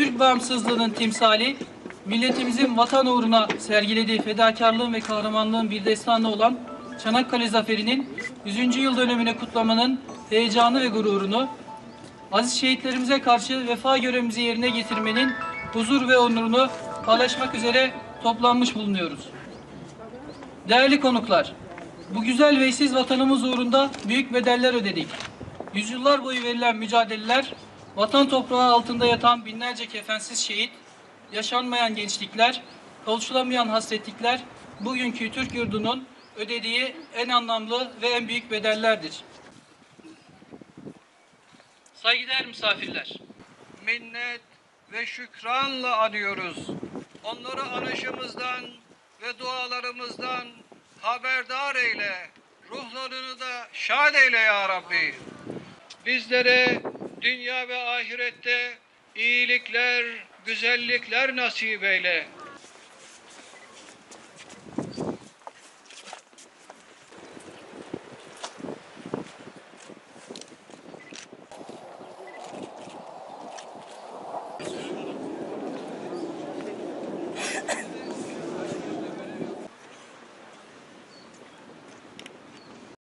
bağımsızlığının timsali, milletimizin vatan uğruna sergilediği fedakarlığın ve kahramanlığın bir destanı olan Çanakkale Zaferi'nin 100. yıl dönümünü kutlamanın heyecanı ve gururunu, aziz şehitlerimize karşı vefa görevimizi yerine getirmenin huzur ve onurunu paylaşmak üzere toplanmış bulunuyoruz. Değerli konuklar, bu güzel ve eşsiz vatanımız uğrunda büyük bedeller ödedik. Yüzyıllar boyu verilen mücadeleler, vatan toprağı altında yatan binlerce kefensiz şehit, yaşanmayan gençlikler, kavuşulamayan hasretlikler, bugünkü Türk yurdunun ödediği en anlamlı ve en büyük bedellerdir. Saygıdeğer misafirler, minnet ve şükranla anıyoruz. Onları anışımızdan ve dualarımızdan haberdar eyle. Ruhlarını da şad eyle ya Rabbi. Bizlere dünya ve ahirette iyilikler, güzellikler nasip eyle.